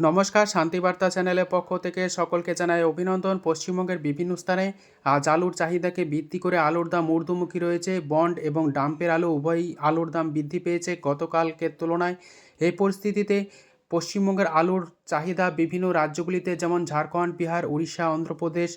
নমস্কার, শান্তিবার্তা চ্যানেলের পক্ষ থেকে সকলকে জানায় অভিনন্দন। পশ্চিমবঙ্গের বিভিন্ন স্থানে আজ আলুর চাহিদাকে ভিত্তি করে আলুর দাম ঊর্ধ্বমুখী রয়েছে। বন্ড এবং ডাম্পের আলু, উভয়ই আলুর দাম বৃদ্ধি পেয়েছে গতকালকের তুলনায়। এই পরিস্থিতিতে পশ্চিমবঙ্গের আলুর চাহিদা বিভিন্ন রাজ্যগুলিতে যেমন ঝাড়খণ্ড, বিহার, উড়িষ্যা, অন্ধ্রপ্রদেশ,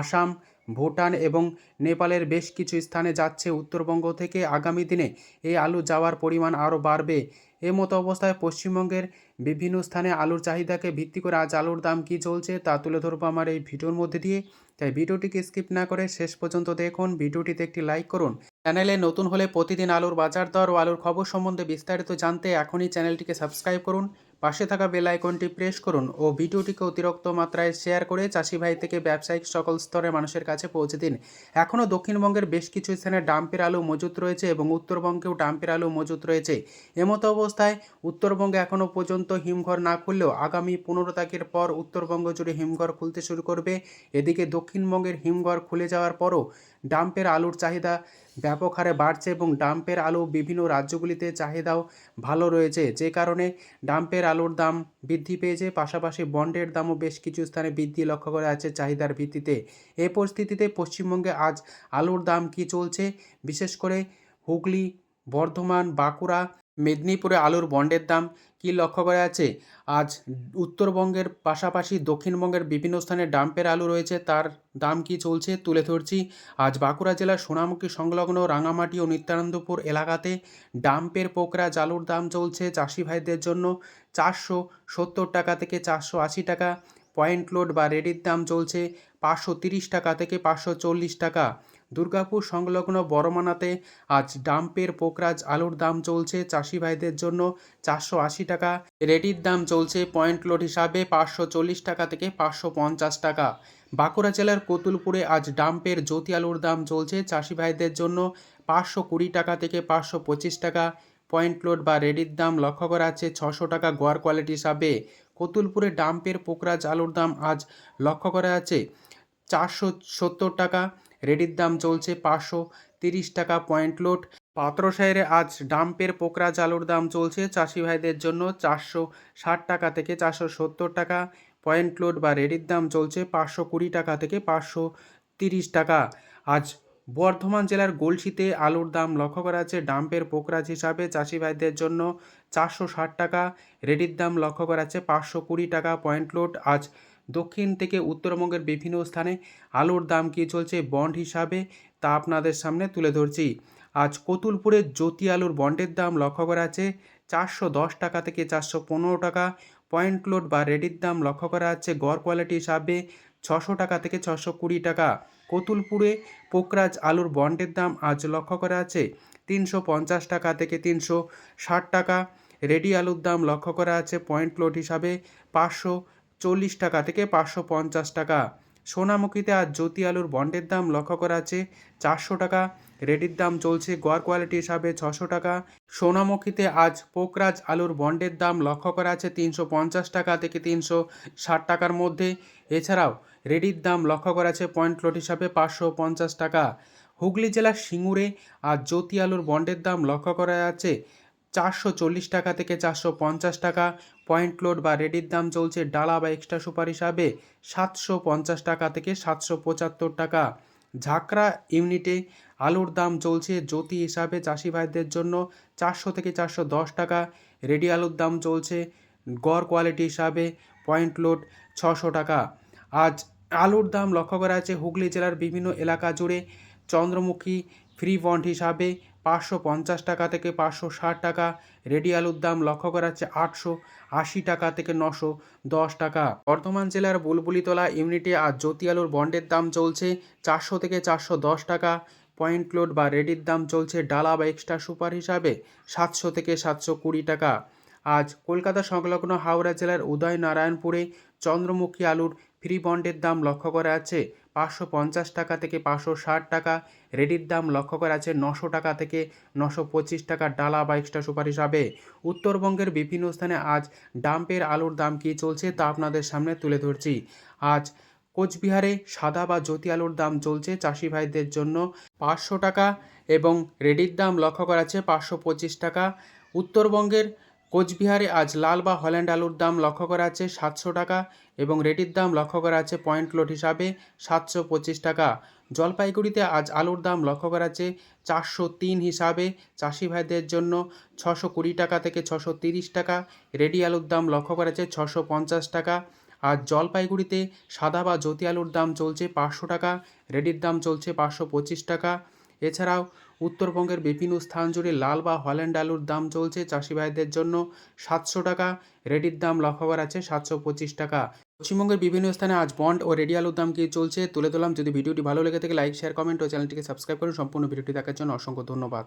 আসাম, ভুটান এবং নেপালের বেশ কিছু স্থানে যাচ্ছে। উত্তরবঙ্গ থেকে আগামী দিনে এই আলু যাওয়ার পরিমাণ আরও বাড়বে। এ মতো অবস্থায় পশ্চিমবঙ্গের বিভিন্ন স্থানে আলুর চাহিদাকে ভিত্তি করে আজ আলুর দাম কী চলছে তা তুলে ধরবো আমার এই ভিডিওর মধ্যে দিয়ে। তাই ভিডিওটিকে স্কিপ না করে শেষ পর্যন্ত দেখুন, ভিডিওটিতে একটি লাইক করুন। চ্যানেলে নতুন হলে প্রতিদিন আলুর বাজার দর ও আলুর খবর সম্বন্ধে বিস্তারিত জানতে এখনই চ্যানেলটিকে সাবস্ক্রাইব করুন। পাশে থাকা বেল আইকনটি প্রেস করুন ও ভিডিওটিকে অতিরিক্ত মাত্রায় শেয়ার করে চাষি ভাই থেকে ব্যবসায়িক সকল স্তরের মানুষের কাছে পৌঁছে দিন। এখনও দক্ষিণবঙ্গের বেশ কিছু স্থানে ডাম্পের আলু মজুত রয়েছে এবং উত্তরবঙ্গেও ডাম্পের আলু মজুত রয়েছে। এমতো অবস্থায় উত্তরবঙ্গে এখনও পর্যন্ত হিমঘর না খুললেও আগামী পনেরো তারিখের পর উত্তরবঙ্গ জুড়ে হিমঘর খুলতে শুরু করবে। এদিকে দক্ষিণবঙ্গের হিমঘর খুলে যাওয়ার পরও ডাম্পের আলুর চাহিদা ব্যাপক হারে বাড়ছে এবং ডাম্পের আলু বিভিন্ন রাজ্যগুলিতে চাহিদাও ভালো রয়েছে। যে কারণে ডাম্পের আলুর দাম বৃদ্ধি পেয়েছে, পাশাপাশি বন্ডের দামও বেশ কিছু স্থানে বৃদ্ধি লক্ষ্য করা যাচ্ছে চাহিদার ভিত্তিতে। এই পরিস্থিতিতে পশ্চিমবঙ্গে আজ আলুর দাম কি চলছে? বিশেষ করে হুগলি, বর্ধমান, বাঁকুড়া মেদিনীপুরে আলুর বন্ডের দাম কী লক্ষ্য করা যাচ্ছে? আজ উত্তরবঙ্গের পাশাপাশি দক্ষিণবঙ্গের বিভিন্ন স্থানে ডাম্পের আলু রয়েছে, তার দাম কি চলছে তুলে ধরছি। আজ বাঁকুড়া জেলার সোনামুখী সংলগ্ন রাঙামাটি ও নিত্যানন্দপুর এলাকাতে ডাম্পের পোকরা জালুর দাম চলছে চাষি ভাইদের জন্য চারশো সত্তর টাকা থেকে চারশো আশি টাকা। পয়েন্ট লোড বা রেডির দাম চলছে পাঁচশো তিরিশ টাকা থেকে পাঁচশো চল্লিশ টাকা। দুর্গাপুর সংলগ্ন বড়মানাতে আজ ডাম্পের পোকরাজ আলুর দাম চলছে চাষি ভাইদের জন্য চারশো আশি টাকা, রেডির দাম চলছে পয়েন্ট লোড হিসাবে পাঁচশো চল্লিশ টাকা থেকে পাঁচশো পঞ্চাশ টাকা। বাঁকুড়া জেলার কতুলপুরে আজ ডাম্পের জ্যোতি আলুর দাম চলছে চাষি ভাইদের জন্য পাঁচশো কুড়ি টাকা থেকে পাঁচশো পঁচিশ টাকা। পয়েন্ট লোড বা রেডির দাম লক্ষ্য করা আছে ছশো টাকা গোয়ার কোয়ালিটি হিসাবে। কতুলপুরে ডাম্পের পোকরাজ আলুর দাম আজ লক্ষ্য করা আছে চারশো সত্তর টাকা রেডির দাম চলছে পাঁচশো তিরিশ টাকা পয়েন্ট লোড। পাত্রসাহেরে আজ ডাম্পের পোকরা চালুর দাম চলছে চাষি ভাইদের জন্য চারশো ষাট টাকা থেকে চারশো সত্তর টাকা পয়েন্ট লোড বা রেডির দাম চলছে পাঁচশো কুড়ি টাকা থেকে পাঁচশো তিরিশ টাকা। আজ বর্ধমান জেলার গলসিতে আলুর দাম লক্ষ্য করা যাচ্ছে। ডাম্পের পোকরাজ হিসাবে চাষি ভাইদের জন্য চারশো ষাট টাকা, রেডির দাম লক্ষ্য করা যাচ্ছে পাঁচশো কুড়ি টাকা পয়েন্ট লোড। আজ দক্ষিণ থেকে উত্তরবঙ্গের বিভিন্ন স্থানে আলুর দাম কী চলছে বন্ড হিসাবে? তা আপনাদের সামনে তুলে ধরছি। আজ কতুলপুরে জ্যোতি আলুর বন্ডের দাম লক্ষ্য করা আছে চারশো দশ টাকা থেকে চারশো পনেরো টাকা। পয়েন্ট লোড বা রেডির দাম লক্ষ্য করা আছে গড় কোয়ালিটি হিসাবে ছশো টাকা থেকে ছশো কুড়ি টাকা। কতুলপুরে পোকরাজ আলুর বন্ডের দাম আজ লক্ষ্য করা আছে তিনশো পঞ্চাশ টাকা থেকে তিনশো ষাট টাকা। রেডি আলুর দাম লক্ষ্য করা আছে পয়েন্ট লোড হিসাবে পাঁচশো চল্লিশ টাকা থেকে পাঁচশো পঞ্চাশ টাকা। সোনামুখীতে আজ জ্যোতি আলুর বন্ডের দাম লক্ষ্য করা আছে। চারশো টাকা। রেডির দাম চলছে গড় কোয়ালিটি হিসাবে ছশো টাকা। সোনামুখীতে আজ পোকরাজ আলুর বন্ডের দাম লক্ষ্য করা আছে তিনশো পঞ্চাশ টাকা থেকে তিনশো ষাট টাকার মধ্যে। এছাড়াও রেডির দাম লক্ষ্য করা আছে পয়েন্ট লোড হিসাবে পাঁচশো পঞ্চাশ টাকা। হুগলি জেলার সিঙ্গুরে আজ জ্যোতি আলুর বন্ডের দাম লক্ষ্য করা যাচ্ছে চারশো চল্লিশ টাকা থেকে চারশো পঞ্চাশ টাকা। পয়েন্ট লোড বা রেডির দাম চলছে ডালা বা এক্সট্রা সুপার হিসাবে সাতশো পঞ্চাশ টাকা থেকে সাতশো পঁচাত্তর টাকা। ঝাঁকড়া ইউনিটে আলুর দাম চলছে জ্যোতি হিসাবে চাষি ভাইদের জন্য চারশো থেকে চারশো দশ টাকা। রেডি আলুর দাম চলছে গড় কোয়ালিটি হিসাবে পয়েন্ট লোড ছশো টাকা। আজ আলুর দাম লক্ষ্য করা আছে হুগলি জেলার বিভিন্ন এলাকা জুড়ে চন্দ্রমুখী ফ্রি বন্ড হিসাবে পাঁচশো পঞ্চাশ টাকা থেকে পাঁচশো ষাট টাকা। রেডি আলুর দাম লক্ষ্য করা হচ্ছে আটশো আশি টাকা থেকে নশো দশ টাকা। বর্ধমান জেলার বুলবুলিতলা ইউনিটে আর জ্যোতি আলুর বন্ডের দাম চলছে চারশো থেকে চারশো দশ টাকা। পয়েন্ট লোড বা রেডির দাম চলছে ডালা বা এক্সট্রা সুপার হিসাবে সাতশো থেকে সাতশো কুড়ি টাকা। আজ কলকাতা সংলগ্ন হাওড়া জেলার উদয়নারায়ণপুরে চন্দ্রমুখী আলুর ফ্রি বন্ডের দাম লক্ষ্য করা আছে পাঁচশো পঞ্চাশ টাকা থেকে পাঁচশো ষাট টাকা। রেডির দাম লক্ষ্য করা আছে নশো টাকা থেকে নশো পঁচিশ টাকা ডালা বা এক্সট্রা সুপার হিসাবে। উত্তরবঙ্গের বিভিন্ন স্থানে আজ ডাম্পের আলুর দাম কী চলছে তা আপনাদের সামনে তুলে ধরছি। আজ কোচবিহারে সাদা বা জ্যোতি আলুর দাম চলছে চাষি ভাইদের জন্য পাঁচশো টাকা এবং রেডির দাম লক্ষ্য করা আছে পাঁচশো পঁচিশ টাকা। উত্তরবঙ্গের কোচবিহারে আজ লাল বা হল্যান্ড আলুর দাম লক্ষ্য করা আছে সাতশো টাকা এবং রেডির দাম লক্ষ্য করা আছে পয়েন্ট লোড হিসাবে সাতশো পঁচিশ টাকা। জলপাইগুড়িতে আজ আলুর দাম লক্ষ্য করা আছে চারশো তিন হিসাবে। চাষি ভাইদের জন্য ছশো কুড়ি টাকা থেকে ছশো তিরিশ টাকা। রেডি আলুর দাম লক্ষ্য করা আছে ছশো পঞ্চাশ টাকা। আর জলপাইগুড়িতে সাদা বা জ্যোতি আলুর দাম চলছে পাঁচশো টাকা। রেডির দাম চলছে পাঁচশো পঁচিশ টাকা। এছাড়াও উত্তরবঙ্গের বিভিন্ন স্থান জুড়ে লাল বা হল্যান্ড আলুর দাম চলছে। চাষি ভাইদের জন্য সাতশো টাকা, রেডির দাম করা আছে সাতশো পঁচিশ টাকা। পশ্চিমবঙ্গের বিভিন্ন স্থানে আজ বন্ড ও রেডি আলুর দাম কী চলছে তুলে তোলাম যদি ভিডিওটি ভালো লেগে থাকে, লাইক, শেয়ার, কমেন্ট ও চ্যানেলটিকে সাবস্ক্রাইব করুন। সম্পূর্ণ ভিডিওটি দেখার জন্য অসংখ্য ধন্যবাদ।